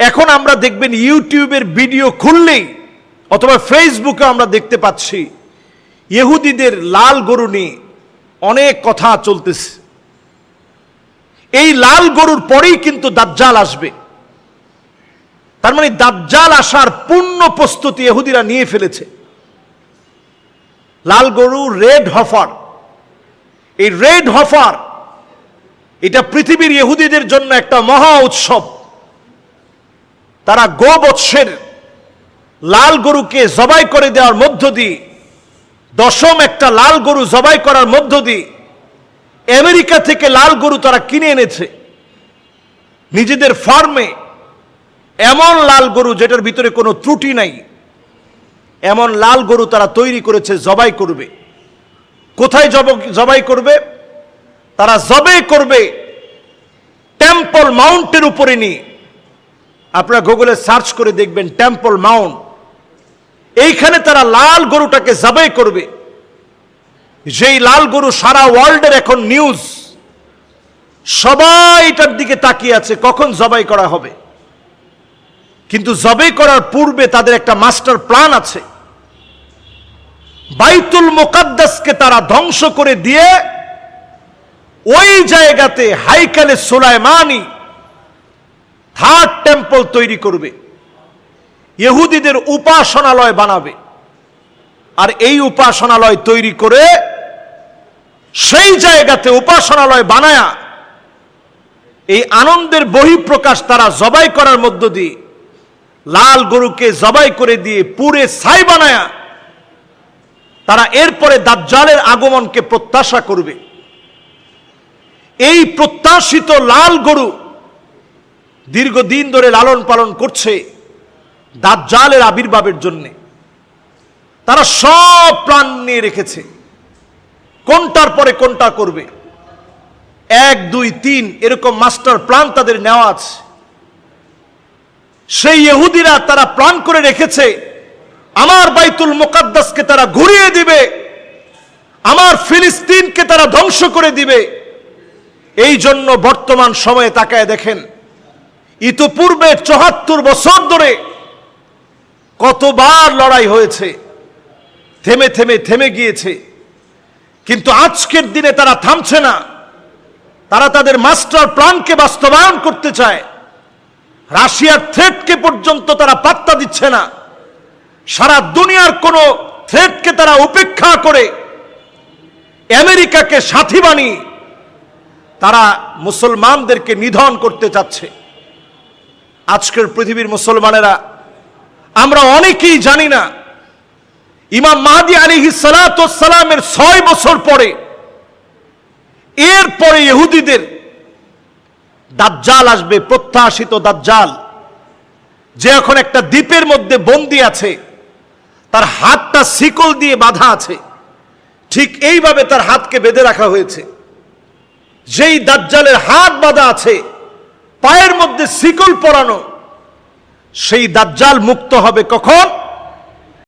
এখন আমরা দেখবেন ইউটিউবের ভিডিও খুললেই অথবা ফেসবুকে আমরা দেখতে পাচ্ছি, ইহুদিদের লাল গরু নিয়ে অনেক কথা চলতেছে। এই লাল গরুর পরেই কিন্তু দাজ্জাল আসবে। তার মানে দাজ্জাল আসার পূর্ণ প্রস্তুতি ইহুদিরা নিয়ে ফেলেছে। লাল গরু, রেড হফার। এই রেড হফার, এটা পৃথিবীর ইহুদিদের জন্য একটা মহা উৎসব। তারা গোবৎসের লাল গরুকে জবাই করে দেওয়ার মধ্য দিয়ে, দশম একটা লাল গরু জবাই করার মধ্য দিয়ে, আমেরিকা থেকে লাল গরু তারা কিনে এনেছে। নিজেদের ফার্মে এমন লাল গরু যেটার ভিতরে কোনো ত্রুটি নাই। এমন লাল গরু তারা তৈরি করেছে, জবাই করবে। কোথায় জব- জবাই করবে? তারা জবে করবে টেম্পল মাউন্টের উপরে নিয়ে। আপনারা গুগলে সার্চ করে দেখবেন টেম্পল মাউন্ট এইখানে তারা লাল গরুটাকে জবাই করবে। যেই লাল গরু সারা ওয়ার্ল্ডের এখন নিউজ সবাই এটার দিকে তাকিয়ে আছে, কখন জবাই করা হবে। কিন্তু জবাই করার পূর্বে তাদের একটা মাস্টার প্ল্যান আছে। বাইতুল মোকাদ্দাসকে তারা ধ্বংস করে দিয়ে ওই জায়গাতে হাইকালে সোলাইমানি থার্ড টেম্পল তৈরি করবে। ইহুদিদের উপাসনালয় বানাবে। আর এই উপাসনালয় তৈরি করে সেই জায়গাতে উপাসনালয় বানায়া এই আনন্দের বহিঃপ্রকাশ তারা জবাই করার মধ্য দিয়ে লাল গরুকে জবাই করে দিয়ে পুরে ছাই বানায়া তারা এরপরে দাজ্জালের আগমনকে প্রত্যাশা করবে। এই প্রত্যাশিত লাল গরু দীর্ঘদিন ধরে লালন পালন করছে দাজ্জালের আবির্ভাবের জন্যে। তারা সব প্ল্যান নিয়ে রেখেছে। কোনটার পরে কোনটা করবে? এক, দুই, তিন, এরকম মাস্টার প্ল্যান তাদের নেওয়া আছে। সেই ইহুদিরা তারা প্ল্যান করে রেখেছে। আমার বাইতুল মুকাদ্দাসকে তারা ঘুরিয়ে দিবে। আমার ফিলিস্তিনকে তারা ধ্বংস করে দিবে। এই জন্য বর্তমান সময়ে তাকায় দেখেন ইতোপূর্বে চুহাত্তর বছর ধরে কতবার লড়াই হয়েছে, থেমে থেমে থেমে গিয়েছে, কিন্তু আজকের দিনে তারা থামছে না। তারা তাদের মাস্টার প্ল্যানকে বাস্তবায়ন করতে চায়। রাশিয়ার থ্রেটকে পর্যন্ত তারা পাত্তা দিচ্ছে না। সারা দুনিয়ার কোনো থ্রেটকে তারা উপেক্ষা করে আমেরিকাকে সাথী বানিয়ে তারা মুসলমানদেরকে নিধন করতে চাচ্ছে। আজকের পৃথিবীর মুসলমানেরা, আমরা অনেকেই জানি না, ইমাম মাহাদি আলী সালামের ছয় বছর পরে, এরপরে ইহুদিদের দাজ্জাল আসবে, প্রত্যাশিত দাজ্জাল, যে এখন একটা দ্বীপের মধ্যে বন্দি আছে, তার হাতটা শিকল দিয়ে বাঁধা আছে, ঠিক এইভাবে তার হাতকে বেঁধে রাখা হয়েছে। যেই দাজ্জালের হাত বাঁধা আছে পায়ের মধ্যে শিকল পরানো সেই দাজ্জাল মুক্ত হবে কখন?